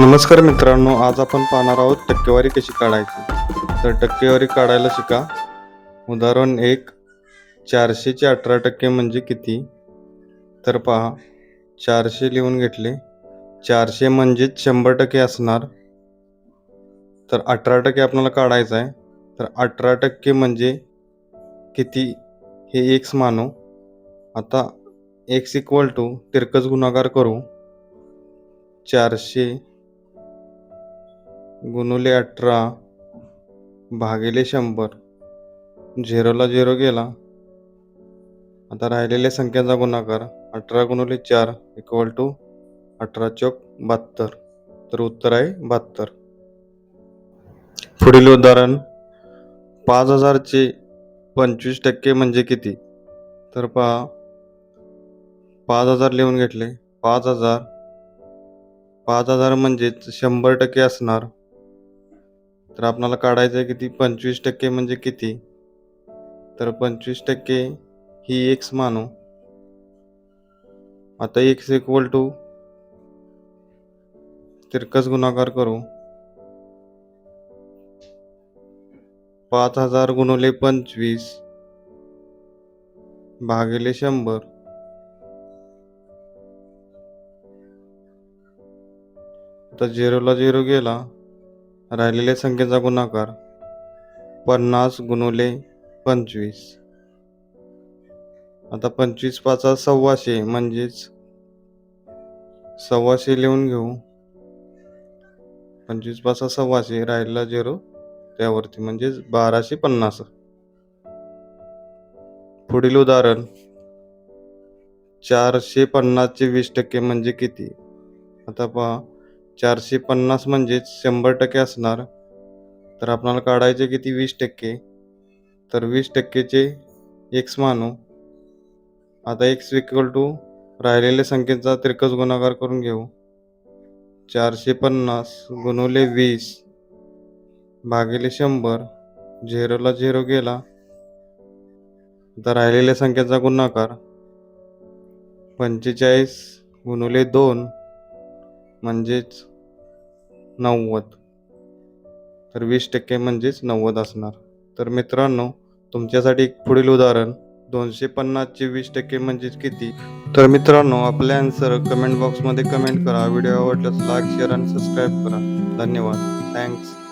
नमस्कार मित्रांनो आज आपण पाहणार आहोत टक्केवारी कशी काढायची. तर टक्केवारी काढायला शिका. उदाहरण एक चारशेचे अठरा टक्के म्हणजे किती? तर पहा चारशे लिहून घेतले. चारशे म्हणजेच शंभर टक्के असणार. तर अठरा टक्के आपल्याला काढायचं आहे. तर अठरा टक्के म्हणजे किती? हे एक्स मानू आता एक्स इक्वल टू तिरकस गुणाकार करू. चारशे गुणुले अठरा भागिले शंभर झिरोला झिरो गेला. आता राहिलेल्या संख्यांचा गुणाकार अठरा गुणुले चार इक्वल टू अठरा चौक बहात्तर. तर उत्तर आहे बहात्तर. पुढील उदाहरण पाच हजारचे पंचवीस टक्के म्हणजे किती? तर पहा पाच हजार लिहून घेतले. पाच हजार पाच हजार म्हणजेच शंभर टक्के असणार. तर आपणाला काढायचं आहे किती? पंचवीस टक्के म्हणजे किती? तर पंचवीस टक्के ही एक्स मानू. आता एक्स इक्वल टू तिरकस गुणाकार करू. पाच हजार गुणवले पंचवीस भागिले शंभर. आता झिरोला झिरो गेला. राहिलेल्या संख्येचा गुणाकार पन्नास गुणुले पंचवीस. आता पंचवीस पाचा सव्वाशे म्हणजेच सव्वाशे लिहून घेऊ. पंचवीस पाचा सव्वाशे राहिलेला झिरो त्यावरती म्हणजेच बाराशे पन्नास. पुढील उदाहरण चारशे पन्नासचे वीस टक्के म्हणजे किती? आता पहा चारशे पन्नास म्हणजेच शंभर टक्के असणार. तर आपणाला काढायचे किती? वीस टक्के. तर वीस टक्केचे एक्स मानू. आता एक्स इक्वल टू राहिलेल्या संख्येचा त्रिकस गुणाकार करून घेऊ. चारशे पन्नास गुणवले वीस भागिले शंभर झिरोला झिरो गेला. आता राहिलेल्या संख्येचा गुणाकार पंचेचाळीस गुणवले दोन म्हणजेच नव्वद. तर वीस टक्के म्हणजेच नव्वद असणार. तर मित्रांनो तुमच्यासाठी एक पुढील उदाहरण दोनशे पन्नासचे वीस टक्के म्हणजेच किती? तर मित्रांनो आपले आन्सर कमेंट बॉक्समध्ये कमेंट करा. व्हिडिओ आवडल्यास लाईक शेअर आणि सबस्क्राईब करा. धन्यवाद. थँक्स